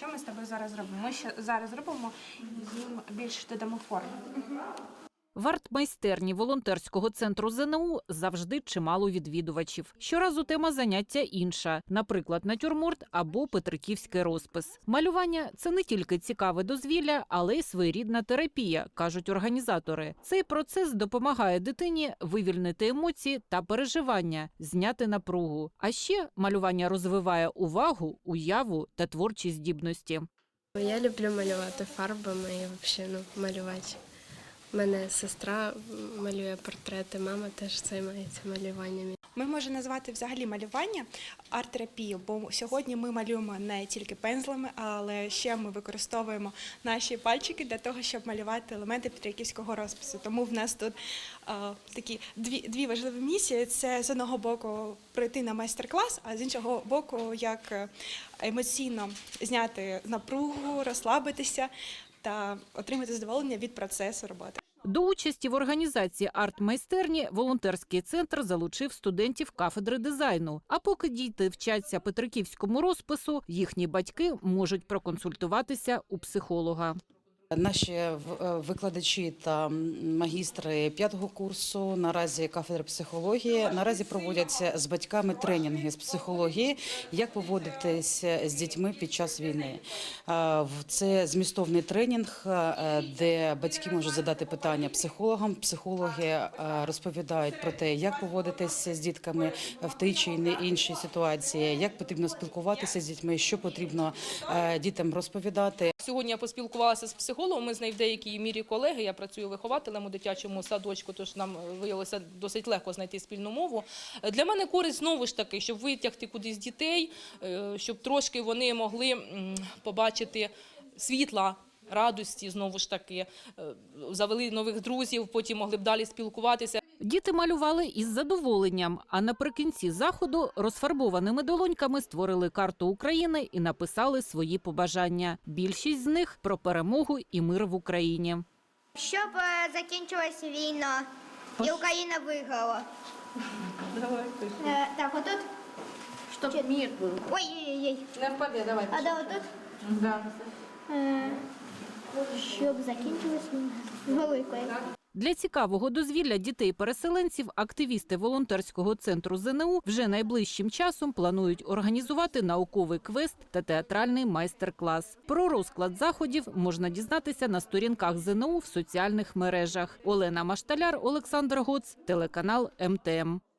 що ми з тобою зараз робимо? Ми ще зараз робимо їм більш додамо форми. В арт-майстерні волонтерського центру ЗНУ завжди чимало відвідувачів. Щоразу тема заняття інша, наприклад, натюрморт або петриківський розпис. Малювання це не тільки цікаве дозвілля, але й своєрідна терапія, кажуть організатори. Цей процес допомагає дитині вивільнити емоції та переживання, зняти напругу. А ще малювання розвиває увагу, уяву та творчі здібності. Я люблю малювати фарбами і взагалі ну, малювати. Мене сестра малює портрети, мама теж займається малюванням. Ми можемо назвати взагалі малювання арт-терапією, бо сьогодні ми малюємо не тільки пензлами, але ще ми використовуємо наші пальчики для того, щоб малювати елементи петриківського розпису. Тому в нас тут е, такі дві, дві важливі місії: це з одного боку прийти на майстер-клас, а з іншого боку, як е, емоційно зняти напругу, розслабитися та отримати задоволення від процесу роботи. До участі в організації арт-майстерні волонтерський центр залучив студентів кафедри дизайну. А поки діти вчаться петриківському розпису, їхні батьки можуть проконсультуватися у психолога. Наші в- е, викладачі та магістри п'ятого курсу наразі кафедри психології наразі проводяться з батьками тренінги з психології, як поводитися з дітьми під час війни. Е, Це змістовний тренінг, е, де батьки можуть задати питання психологам. Психологи е, розповідають про те, як поводитися з дітками в тій чи не іншій ситуації, як потрібно спілкуватися з дітьми, що потрібно е, дітям розповідати. Сьогодні я поспілкувалася з психологом. Ми з нею в деякій мірі колеги. Я працюю вихователем у дитячому садочку, тож нам виявилося досить легко знайти спільну мову. Для мене користь знову ж таки, щоб витягти кудись дітей, е, щоб трошки вони могли побачити світла. Радості знову ж таки Е, завели нових друзів, потім могли б далі спілкуватися. Діти малювали із задоволенням, а наприкінці заходу розфарбованими долоньками створили карту України і написали свої побажання. Більшість з них про перемогу і мир в Україні. Щоб е, закінчилася війна і Україна виграла. Е, так, отут. Щоб мир був. Ой-ой-ой. Не впаде, давай. А да, отут. Е, щоб закінчилась. Великою. Для цікавого дозвілля дітей-переселенців активісти волонтерського центру ЗНУ вже найближчим часом планують організувати науковий квест та театральний майстер-клас. Про розклад заходів можна дізнатися на сторінках ЗНУ в соціальних мережах. Олена Машталяр, Олександр Гоц, телеканал МТМ.